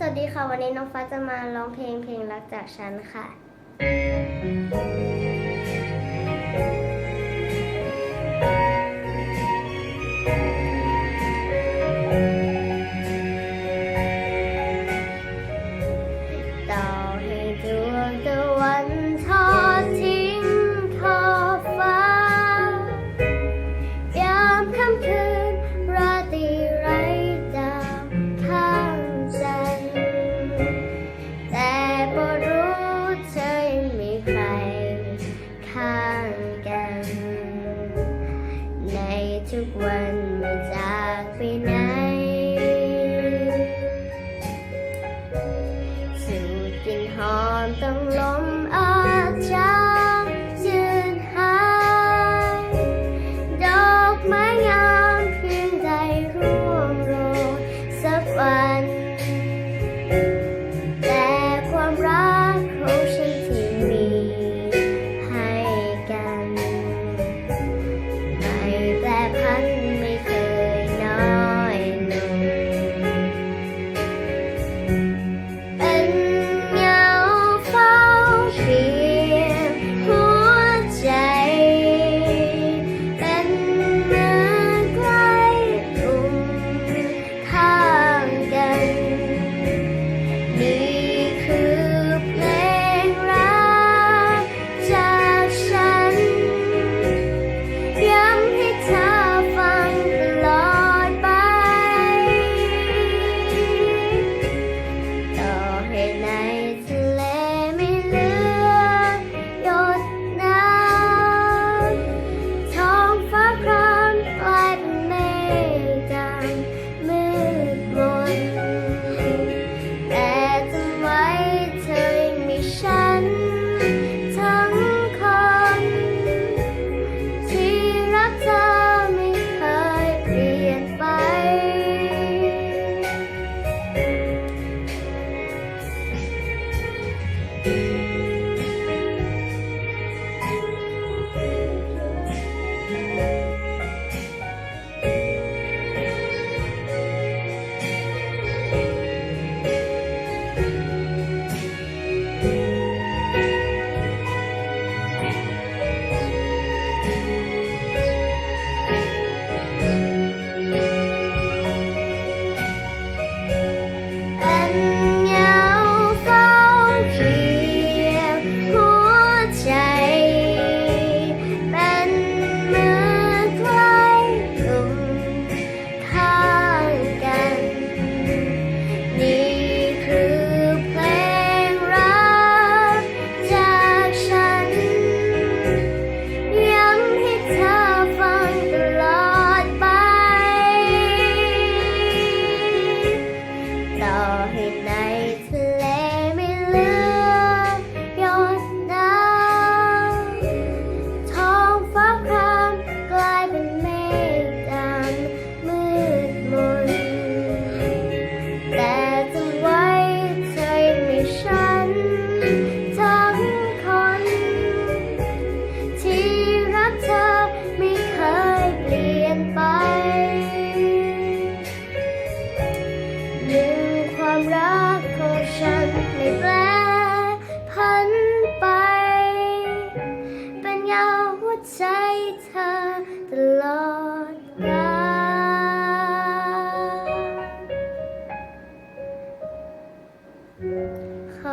สวัสดีค่ะ วันนี้น้องฟ้าจะมาร้องเพลงเพลงรักจากฉันค่ะ ทุกวันไม่จากไปไหน สูดกลิ่นหอมต้องล้ม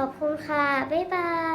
ขอบคุณค่ะ บ๊ายบาย